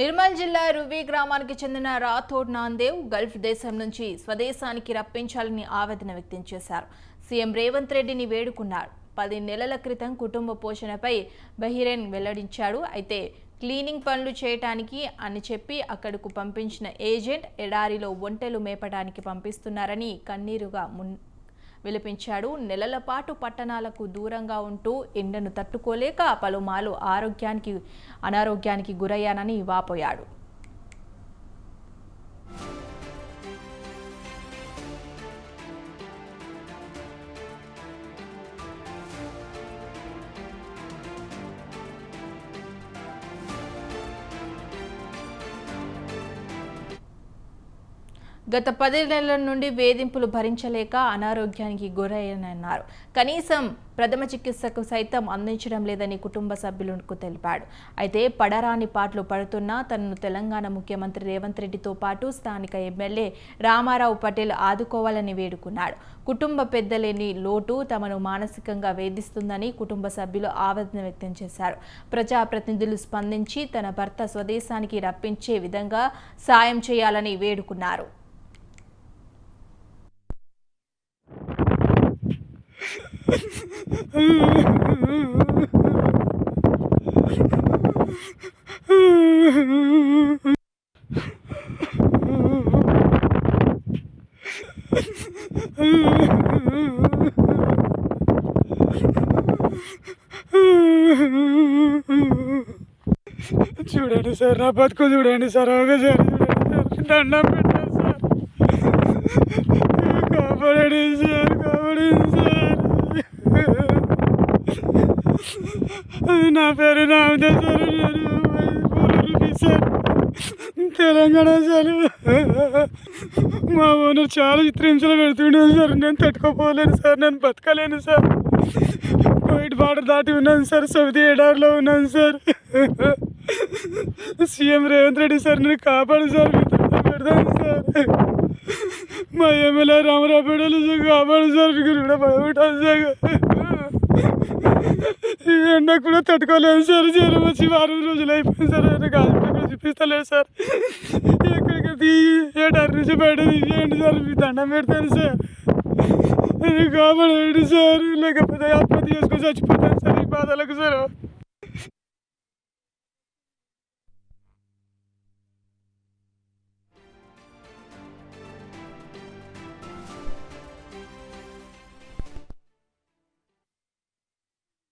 నిర్మల్ జిల్లా రువి గ్రామానికి చెందిన రాథోడ్ నాందేవ్ గల్ఫ్ దేశం నుంచి స్వదేశానికి రప్పించాలని ఆవేదన వ్యక్తం చేశారు. సీఎం రేవంత్ రెడ్డిని వేడుకున్నారు. పది నెలల క్రితం కుటుంబ పోషణపై బహిరేన్ వెల్లడించాడు. అయితే క్లీనింగ్ పనులు చేయటానికి అని చెప్పి అక్కడకు పంపించిన ఏజెంట్ ఎడారిలో ఒంటెలు మేపడానికి పంపిస్తున్నారని కన్నీరుగా మున్ విలపించాడు. నెలల పాటు పట్టణాలకు దూరంగా ఉంటూ ఎండను తట్టుకోలేక పలుమార్లు ఆరోగ్యానికి అనారోగ్యానికి గురయ్యానని వాపోయాడు. గత పది నెలల నుండి వేధింపులు భరించలేక అనారోగ్యానికి గురయ్యానన్నారు. కనీసం ప్రథమ చికిత్సకు సైతం అందించడం లేదని కుటుంబ సభ్యులకు తెలిపాడు. అయితే పడరాని పాటలు పడుతున్నా తనను తెలంగాణ ముఖ్యమంత్రి రేవంత్ రెడ్డితో పాటు స్థానిక ఎమ్మెల్యే రామారావు పటేల్ ఆదుకోవాలని వేడుకున్నాడు. కుటుంబ పెద్దలేని లోటు తమను మానసికంగా వేధిస్తుందని కుటుంబ సభ్యులు ఆవేదన వ్యక్తం చేశారు. ప్రజాప్రతినిధులు స్పందించి తన భర్త స్వదేశానికి రప్పించే విధంగా సాయం చేయాలని వేడుకున్నారు. చూడండి సార్ నా బతుకు చూడండి సార్ ఒకసారి చూడండి సార్ దండం పెట్టండి సార్ కాపాడండి సార్ కాపాడండి సార్ అది నా పేరు నామదే తెలంగాణ సార్ మా ఓనర్ చాలా చిత్రహింసలు పెడుతుండే సార్. నేను తట్టుకోపోలేను సార్. నేను బతకలేను సార్. కోవిడ్ బార్డర్ దాటి ఉన్నాను సార్. సౌదీ ఎడారిలో ఉన్నాను sir. CM Revanth Reddy sir నేను కాపాడు సార్. పెడతాను సార్. మా ఎమ్మెల్యే రామరావు పెడలు సార్ కాపాడు సార్. మీకు రుణపడబెట్టాను సార్. ఎండ కూడా తట్టుకోలేదు సార్ జ్వరం వచ్చి వారం రోజులు అయిపోయింది సార్ ఆయన హాస్పిటల్ చూపిస్తలేదు సార్. ఎక్కడికి తీ ఏడారి నుంచి బయట తీసేయండి సార్ మీ దండం పెడతాను సార్. ఇది కాపాడండి సార్ లేకపోతే ఆత్మహత్య చేసుకొని చచ్చిపోతాను సార్ ఈ బాధలకు సార్.